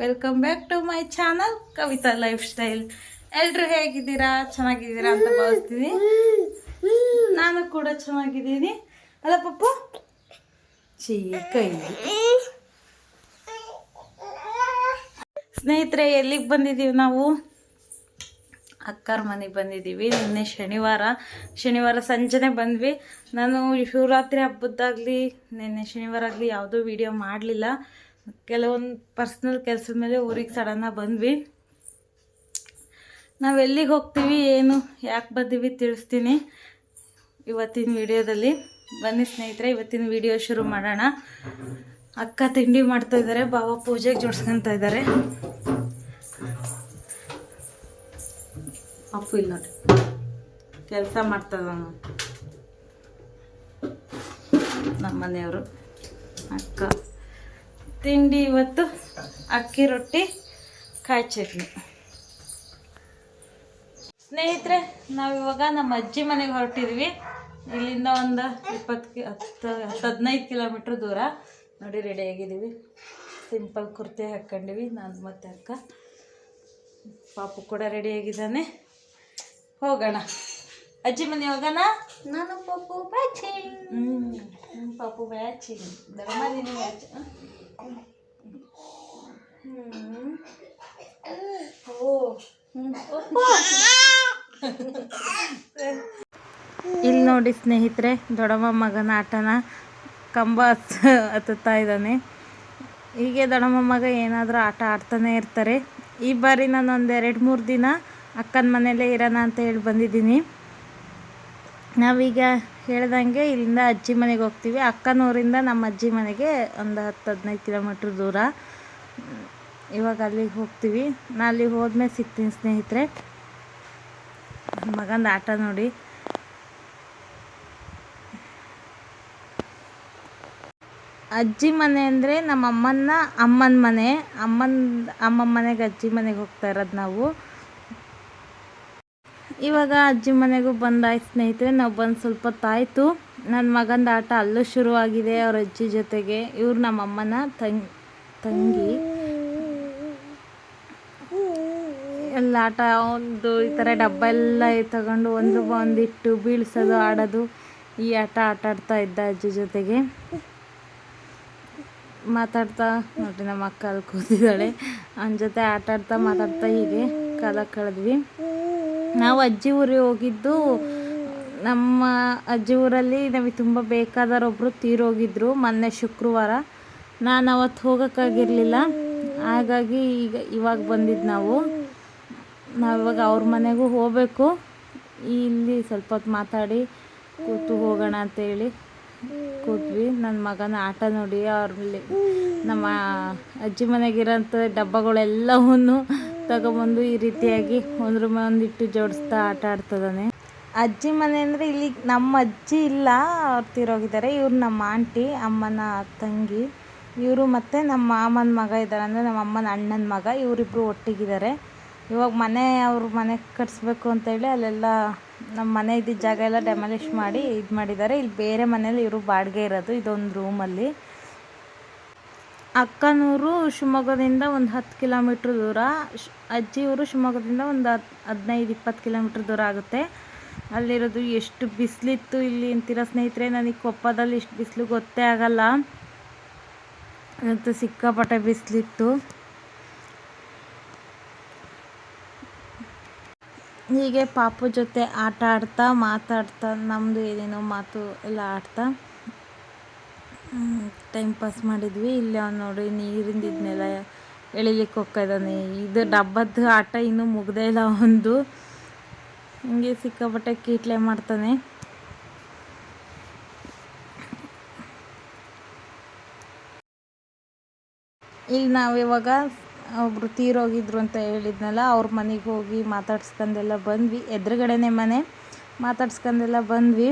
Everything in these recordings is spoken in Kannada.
Welcome back to my channel Kavitha lifestyle ಎಲ್ರು ಹೇಗಿದ್ದೀರಾ? ಚೆನ್ನಾಗಿದ್ದೀರಾ ಅಂತ ಭಾವಿಸ್ತೀನಿ. ನಾನು ಕೂಡ ಚೆನ್ನಾಗಿದ್ದೀನಿ. ಅಲ್ಲ, ಪಪ್ಪು? ಚಿಕ್ಕ ಸ್ನೇಹಿತರೆ, ಎಲ್ಲಿಗೆ ಬಂದಿದ್ದೀವಿ ನಾವು? ಅಕ್ಕರ ಮನೆಗೆ ಬಂದಿದ್ದೀವಿ. ನಿನ್ನೆ ಶನಿವಾರ. ಶನಿವಾರ ಸಂಜೆನೆ ಬಂದ್ವಿ. ನಾನು ಶಿವರಾತ್ರಿ ಹಬ್ಬದ್ದಾಗಲಿ, ನಿನ್ನೆ ಶನಿವಾರ ಆಗಲಿ ಯಾವುದೂ ವಿಡಿಯೋ ಮಾಡಲಿಲ್ಲ. ಕೆಲವೊಂದು ಪರ್ಸ್ನಲ್ ಕೆಲಸದ ಮೇಲೆ ಊರಿಗೆ ಸಡನ್ನಾಗಿ ಬಂದ್ವಿ. ನಾವು ಎಲ್ಲಿಗೆ ಹೋಗ್ತೀವಿ, ಏನು, ಯಾಕೆ ಬಂದೀವಿ ತಿಳಿಸ್ತೀನಿ ಇವತ್ತಿನ ವಿಡಿಯೋದಲ್ಲಿ. ಬನ್ನಿ ಸ್ನೇಹಿತರೆ, ಇವತ್ತಿನ ವಿಡಿಯೋ ಶುರು ಮಾಡೋಣ. ಅಕ್ಕ ತಿಂಡಿ ಮಾಡ್ತಾ ಇದ್ದಾರೆ ಬಾವ ಪೂಜೆಗೆ ಜೋಡಿಸ್ಕೊಂತ ಇದ್ದಾರೆ ಅಪ್ಪು ಇಲ್ಲ ನೋಡಿ. ಕೆಲಸ ಮಾಡ್ತದ ನಮ್ಮ ಮನೆಯವರು ಅಕ್ಕ. ತಿಂಡಿ ಇವತ್ತು ಅಕ್ಕಿ ರೊಟ್ಟಿ ಕಾಯಿ ಚಟ್ನಿ. ಸ್ನೇಹಿತರೆ ನಾವಿವಾಗ ನಮ್ಮ ಅಜ್ಜಿ ಮನೆಗೆ ಹೊರಟಿದ್ವಿ. ಇಲ್ಲಿಂದ ಒಂದು ಇಪ್ಪತ್ತು ಕಿ ಹತ್ತು ಹತ್ತು ಹದಿನೈದು ಕಿಲೋಮೀಟ್ರ್ ದೂರ. ನೋಡಿ ರೆಡಿ ಆಗಿದ್ದೀವಿ. ಸಿಂಪಲ್ ಕುರ್ತಿ ಹಾಕ್ಕೊಂಡಿವಿ. ನಾನು ಮತ್ತೆ ಅಕ್ಕ. ಪಾಪು ಕೂಡ ರೆಡಿ ಆಗಿದ್ದಾನೆ. ಹೋಗೋಣ. ಅಜ್ಜಿ ಮನೆ ಹೋಗೋಣ? ನಾನು ಪಾಪು ಬ್ಯಾಚಿಂಗ್. ಹ್ಞೂ ಪಾಪು ಬ್ಯಾಚಿಂಗ್. ನೀನು ಬ್ಯಾಚ್ ಇಲ್ಲಿ ನೋಡಿ ಸ್ನೇಹಿತರೆ, ದೊಡ್ಡಮ್ಮ ಮಗನ ಆಟನ ಕಂಬ ಹತ್- ಹತ್ತುತ್ತಾ ಇದ್ದಾನೆ. ಹೀಗೆ ದೊಡ್ಡಮ್ಮ ಮಗ ಏನಾದರೂ ಆಟ ಆಡ್ತಾನೆ ಇರ್ತಾರೆ. ಈ ಬಾರಿ ನಾನು ಒಂದು ಎರಡು ಮೂರು ದಿನ ಅಕ್ಕನ ಮನೆಯಲ್ಲೇ ಇರೋಣ ಅಂತ ಹೇಳಿ ಬಂದಿದ್ದೀನಿ. ನಾವೀಗ ಹೇಳ್ದಂಗೆ ಇಲ್ಲಿಂದ ಅಜ್ಜಿ ಮನೆಗೆ ಹೋಗ್ತೀವಿ. ಅಕ್ಕನೂರಿಂದ ನಮ್ಮ ಅಜ್ಜಿ ಮನೆಗೆ ಒಂದು ಹತ್ತು ಹದಿನೈದು ಕಿಲೋಮೀಟ್ರ್ ದೂರ. ಇವಾಗ ಅಲ್ಲಿಗೆ ಹೋಗ್ತೀವಿ. ನಾ ಅಲ್ಲಿಗೆ ಹೋದ್ಮೇಲೆ ಸಿಗ್ತೀನಿ ಸ್ನೇಹಿತರೆ. ಮಗಂದು ಆಟ ನೋಡಿ. ಅಜ್ಜಿ ಮನೆ ಅಂದರೆ ನಮ್ಮ ಅಮ್ಮನ ಅಮ್ಮನ ಮನೆ. ಅಮ್ಮನ ಅಮ್ಮ ಮನೆಗೆ ಅಜ್ಜಿ ಮನೆಗೆ ಹೋಗ್ತಾ ಇರೋದು ನಾವು. ಇವಾಗ ಅಜ್ಜಿ ಮನೆಗೂ ಬಂದಾಯ್ತು ಸ್ನೇಹಿತರೆ, ನಾವು ಬಂದು ಸ್ವಲ್ಪ ತಾಯ್ತು. ನನ್ನ ಮಗಂದು ಆಟ ಅಲ್ಲೂ ಶುರುವಾಗಿದೆ ಅವ್ರ ಅಜ್ಜಿ ಜೊತೆಗೆ. ಇವ್ರು ನಮ್ಮ ಅಮ್ಮನ ತಂಗಿ ತಂಗಿ. ಎಲ್ಲ ಆಟ ಒಂದು ಈ ಥರ ಡಬ್ಬ ಎಲ್ಲ ತಗೊಂಡು ಒಂದು ಒಂದಿಟ್ಟು ಬೀಳ್ಸೋದು, ಆಡೋದು. ಈ ಆಟ ಆಟ ಆಡ್ತಾ ಇದ್ದ ಅಜ್ಜಿ ಜೊತೆಗೆ. ಮಾತಾಡ್ತಾ ನೋಡ್ರಿ ನಮ್ಮ ಅಕ್ಕ ಅಲ್ಲಿ ಕೂತಿದ್ದಾಳೆ. ಅವನ ಜೊತೆ ಆಟಾಡ್ತಾ ಮಾತಾಡ್ತಾ ಹೀಗೆ ಕಾಲ ಕಳೆದ್ವಿ. ನಾವು ಅಜ್ಜಿ ಊರಿಗೆ ಹೋಗಿದ್ದು, ನಮ್ಮ ಅಜ್ಜಿ ಊರಲ್ಲಿ ನಮಗೆ ತುಂಬ ಬೇಕಾದವರೊಬ್ಬರು ತೀರೋಗಿದ್ರು ಮೊನ್ನೆ ಶುಕ್ರವಾರ. ನಾನು ಅವತ್ತು ಹೋಗೋಕ್ಕಾಗಿರಲಿಲ್ಲ. ಹಾಗಾಗಿ ಈಗ ಇವಾಗ ಬಂದಿದ್ದು ನಾವು. ನಾವಿವಾಗ ಅವ್ರ ಮನೆಗೂ ಹೋಗಬೇಕು. ಇಲ್ಲಿ ಸ್ವಲ್ಪ ಹೊತ್ತು ಮಾತಾಡಿ, ಕೂತು ಹೋಗೋಣ ಅಂತೇಳಿ ಕೂತ್ವಿ ನನ್ನ ಮಗನ ಆಟ ನೋಡಿ ಅವ್ರಲ್ಲಿ ನಮ್ಮ ಅಜ್ಜಿ ಮನೆಗಿರೋಂಥ ಡಬ್ಬಗಳೆಲ್ಲವನ್ನು ತಗೊಬಂದು ಈ ರೀತಿಯಾಗಿ ಒಂದ್ರ ಮೇಲೆ ಒಂದಿಟ್ಟು ಜೋಡಿಸ್ತಾ ಆಟ ಆಡ್ತದಾನೆ. ಅಜ್ಜಿ ಮನೆ ಅಂದರೆ ಇಲ್ಲಿ ನಮ್ಮ ಅಜ್ಜಿ ಇಲ್ಲ, ಅವ್ರು ತೀರೋಗಿದ್ದಾರೆ. ಇವ್ರು ನಮ್ಮ ಆಂಟಿ, ಅಮ್ಮನ ತಂಗಿ. ಇವರು ಮತ್ತು ನಮ್ಮ ಮಾಮನ ಮಗ ಇದ್ದಾರೆ ಅಂದರೆ ನಮ್ಮ ಅಮ್ಮನ ಅಣ್ಣನ ಮಗ. ಇವರಿಬ್ಬರು ಒಟ್ಟಿಗಿದ್ದಾರೆ. ಇವಾಗ ಮನೆ, ಅವ್ರ ಮನೆ ಕಟ್ಸ್ಬೇಕು ಅಂತೇಳಿ ಅಲ್ಲೆಲ್ಲ ನಮ್ಮ ಮನೆ ಇದ್ದಿದ್ದ ಜಾಗ ಎಲ್ಲ ಡೆಮಾಲಿಷ್ ಮಾಡಿ ಇದು ಮಾಡಿದ್ದಾರೆ. ಇಲ್ಲಿ ಬೇರೆ ಮನೇಲಿ ಇವರು ಬಾಡಿಗೆ ಇರೋದು, ಇದೊಂದು ರೂಮಲ್ಲಿ ಅಕ್ಕನೂರು ಶಿವಮೊಗ್ಗದಿಂದ ಒಂದು ಹತ್ತು ಕಿಲೋಮೀಟ್ರ್ ದೂರ, ಶ್ ಅಜ್ಜಿ ಊರು ಶಿವಮೊಗ್ಗದಿಂದ ಒಂದು ಹತ್ತು ಹದಿನೈದು, ಇಪ್ಪತ್ತು ಕಿಲೋಮೀಟ್ರ್ ದೂರ ಆಗುತ್ತೆ. ಅಲ್ಲಿರೋದು ಎಷ್ಟು ಬಿಸಿಲಿತ್ತು ಇಲ್ಲಿ ಅಂತೀರ ಸ್ನೇಹಿತರೆ? ನನಗೆ ಕೊಪ್ಪದಲ್ಲಿ ಇಷ್ಟು ಬಿಸಿಲು ಗೊತ್ತೇ ಆಗಲ್ಲ. ಮತ್ತು ಸಿಕ್ಕಾಪಟ್ಟೆ ಬಿಸಿಲಿತ್ತು. ಹೀಗೆ ಪಾಪು ಜೊತೆ ಆಟ ಆಡ್ತಾ, ಮಾತಾಡ್ತಾ ನಮ್ಮದು ಏನೇನೋ ಮಾತು ಎಲ್ಲ ಆಡ್ತಾ. ಟೈಮ್ ಪಾಸ್ ಮಾಡಿದ್ವಿ. ಇಲ್ಲಿ ಅವ್ನು ನೋಡಿ ನೀರಿಂದ ಇದನ್ನೆಲ್ಲ ಎಳಿಲಿಕ್ಕೆ ಹೋಗ್ತಾ ಇದು ಡಬ್ಬದ್ದು ಆಟ ಇನ್ನೂ ಮುಗ್ದೇ ಇಲ್ಲ ಒಂದು ಹಿಂಗೆ ಸಿಕ್ಕಾಪಟ್ಟೆ ಕೀಟ್ಲೆ ಮಾಡ್ತಾನೆ. ಇಲ್ಲಿ ನಾವು ಇವಾಗ ಒಬ್ಬರು ತೀರೋಗಿದ್ರು ಅಂತ ಹೇಳಿದ್ನಲ್ಲ, ಅವ್ರ ಮನೆಗೆ ಹೋಗಿ ಮಾತಾಡ್ಸ್ಕೊಂಡೆಲ್ಲ ಬಂದ್ವಿ. ಎದುರುಗಡೆನೆ ಮನೆ ಮಾತಾಡ್ಸ್ಕೊಂಡೆಲ್ಲ ಬಂದ್ವಿ.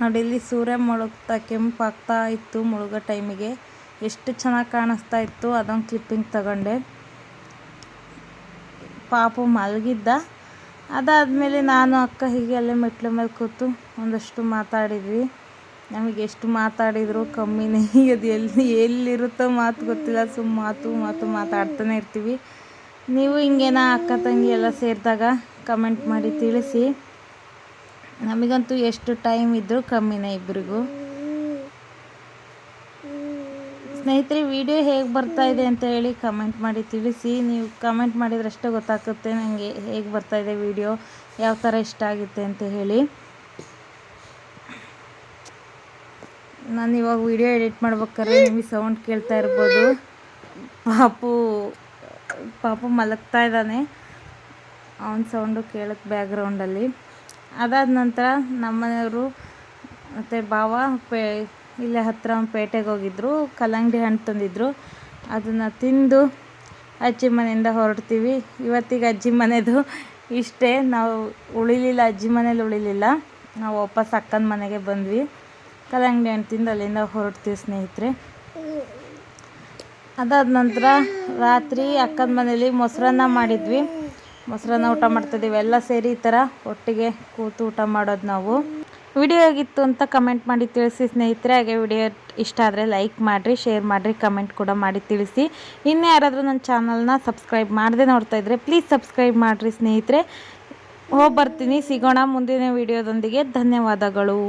ನೋಡಿ ಇಲ್ಲಿ ಸೂರ್ಯ ಮುಳುಗ್ತಾ, ಕೆಂಪಾಗ್ತಾ ಇತ್ತು ಮುಳುಗೋ ಟೈಮಿಗೆ. ಎಷ್ಟು ಚೆನ್ನಾಗಿ ಕಾಣಿಸ್ತಾ ಇತ್ತು, ಅದೊಂದು ಕ್ಲಿಪ್ಪಿಂಗ್ ತಗೊಂಡೆ. ಪಾಪು ಮಲಗಿದ್ದ. ಅದಾದಮೇಲೆ ನಾನು ಅಕ್ಕ ಹೀಗೆ ಅಲ್ಲೇ ಮೆಟ್ಲು ಮೇಲೆ ಕೂತು ಒಂದಷ್ಟು ಮಾತಾಡಿದ್ವಿ. ನಮಗೆ ಎಷ್ಟು ಮಾತಾಡಿದ್ರು, ಕಮ್ಮಿನೇ. ಅದು ಎಲ್ಲಿ, ಎಲ್ಲಿರುತ್ತೋ ಮಾತು ಗೊತ್ತಿಲ್ಲ ಸುಮ್ಮ ಮಾತು ಮಾತು ಮಾತಾಡ್ತಾನೆ ಇರ್ತೀವಿ. ನೀವು ಹಿಂಗೇನ ಅಕ್ಕ ತಂಗಿ ಎಲ್ಲ ಸೇರಿದಾಗ ಕಮೆಂಟ್ ಮಾಡಿ ತಿಳಿಸಿ. ನಮಗಂತೂ ಎಷ್ಟು ಟೈಮ್ ಇದ್ದರೂ ಕಮ್ಮಿನೇ ಇಬ್ಬರಿಗೂ ಸ್ನೇಹಿತರೆ ವಿಡಿಯೋ ಹೇಗೆ ಬರ್ತಾ ಇದೆ ಅಂತ ಹೇಳಿ ಕಮೆಂಟ್ ಮಾಡಿ ತಿಳಿಸಿ. ನೀವು ಕಮೆಂಟ್ ಮಾಡಿದ್ರಷ್ಟೇ ಗೊತ್ತಾಗುತ್ತೆ ನನಗೆ ಹೇಗೆ ಬರ್ತಾ ಇದೆ ವಿಡಿಯೋ ಯಾವ ಥರ ಇಷ್ಟ ಆಗುತ್ತೆ ಅಂತ ಹೇಳಿ. ನಾನು ಇವಾಗ ವಿಡಿಯೋ ಎಡಿಟ್ ಮಾಡ್ಬೇಕಾದ್ರೆ ನಿಮಗೆ ಸೌಂಡ್ ಕೇಳ್ತಾ ಇರ್ಬೋದು. ಪಾಪು ಪಾಪು ಮಲಗ್ತಾ ಇದ್ದಾನೆ. ಅವನ ಸೌಂಡು ಕೇಳೋಕ್ಕೆ ಬ್ಯಾಕ್ಗ್ರೌಂಡಲ್ಲಿ ಅದಾದ ನಂತರ ನಮ್ಮನೆಯವರು ಮತ್ತು ಭಾವ ಪೇ ಇಲ್ಲೇ ಹತ್ತಿರ ಪೇಟೆಗೆ ಹೋಗಿದ್ರು, ಕಲ್ಲಂಗಡಿ ಹಣ್ಣು ತಂದಿದ್ದರು ಅದನ್ನು ತಿಂದು ಅಜ್ಜಿ ಮನೆಯಿಂದ ಹೊರಡ್ತೀವಿ. ಇವತ್ತಿಗೆ ಅಜ್ಜಿ ಮನೆಯದು ಇಷ್ಟೇ, ನಾವು ಉಳಿಲಿಲ್ಲ, ಅಜ್ಜಿ ಮನೇಲಿ ಉಳಿಲಿಲ್ಲ. ನಾವು ವಾಪಸ್ ಅಕ್ಕನ ಮನೆಗೆ ಬಂದ್ವಿ. ಕಲ್ಲಂಗಡಿ ಹಣ್ಣು ತಿಂದು ಅಲ್ಲಿಂದ ಹೊರಡ್ತೀವಿ ಸ್ನೇಹಿತರೆ. ಅದಾದ ನಂತರ ರಾತ್ರಿ ಅಕ್ಕನ ಮನೇಲಿ ಮೊಸರನ್ನ ಮಾಡಿದ್ವಿ. ಮೊಸರನ್ನ ಊಟ ಮಾಡ್ತಿದ್ದೀವಿ. ಎಲ್ಲ ಸೇರಿ ಈ ಥರ ಒಟ್ಟಿಗೆ ಕೂತು ಊಟ ಮಾಡೋದು ನಾವು. ವಿಡಿಯೋ ಆಗಿತ್ತು ಅಂತ ಕಮೆಂಟ್ ಮಾಡಿ ತಿಳಿಸಿ ಸ್ನೇಹಿತರೆ. ಹಾಗೆ ವಿಡಿಯೋ ಇಷ್ಟ ಆದರೆ ಲೈಕ್ ಮಾಡಿರಿ ಶೇರ್ ಮಾಡಿರಿ ಕಮೆಂಟ್ ಕೂಡ ಮಾಡಿ ತಿಳಿಸಿ. ಇನ್ನೂ ಯಾರಾದರೂ ನನ್ನ ಚಾನಲ್ನ ಸಬ್ಸ್ಕ್ರೈಬ್ ಮಾಡದೆ ನೋಡ್ತಾ ಇದ್ದರೆ ಪ್ಲೀಸ್ ಸಬ್ಸ್ಕ್ರೈಬ್ ಮಾಡಿರಿ ಸ್ನೇಹಿತರೆ. ಹೋಗಿ ಬರ್ತೀನಿ. ಸಿಗೋಣ ಮುಂದಿನ ವಿಡಿಯೋದೊಂದಿಗೆ. ಧನ್ಯವಾದಗಳು.